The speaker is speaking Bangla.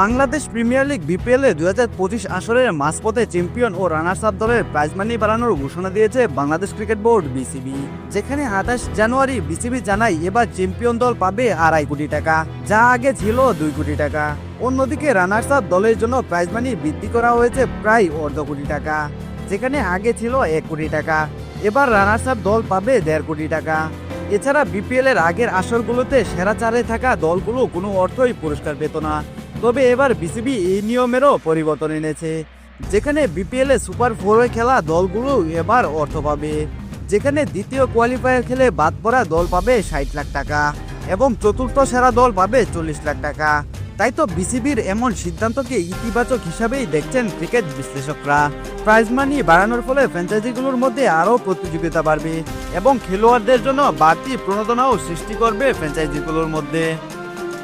বাংলাদেশ প্রিমিয়ার লিগ বিপিএল দুই হাজার পঁচিশ আসরের মাঝপথে চ্যাম্পিয়ন ও রানার্স আপ দলের প্রাইজ মানি বাড়ানোর ঘোষণা দিয়েছে বাংলাদেশ ক্রিকেট বোর্ড বিসিবি। যেখানে আঠাশ জানুয়ারি বিসিবি জানায় এবার চ্যাম্পিয়ন দল পাবে আড়াই কোটি টাকা, যা আগে ছিল দুই কোটি টাকা। অন্যদিকে রানার্স আপ দলের জন্য প্রাইজ মানি বৃদ্ধি করা হয়েছে প্রায় অর্ধ কোটি টাকা, যেখানে আগে ছিল এক কোটি টাকা, এবার রানার্স আপ দল পাবে দেড় কোটি টাকা। এছাড়া বিপিএল এর আগের আসরগুলোতে সেরা চারে থাকা দলগুলো কোনো অর্থই পুরস্কার পেত না। তবে এবার বিসিবি এই নিয়মেরও পরিবর্তন এনেছে। যেখানে বিপিএল সুপার ফোরে খেলা দলগুলো এবার অর্থ পাবে। যেখানে দ্বিতীয় কোয়ালিফায়ার খেলে বাদ পড়া দল পাবে ষাট লাখ টাকা এবং চতুর্থ সেরা দল পাবে চল্লিশ লাখ টাকা। তাই তো বিসিবির এমন সিদ্ধান্তকে ইতিবাচক হিসাবেই দেখছেন ক্রিকেট বিশ্লেষকরা। প্রাইজ মানি বাড়ানোর ফলে ফ্র্যাঞ্চাইজিগুলোর মধ্যে আরও প্রতিযোগিতা বাড়বে এবং খেলোয়াড়দের জন্য বাড়তি প্রণোদনাও সৃষ্টি করবে ফ্র্যাঞ্চাইজিগুলোর মধ্যে।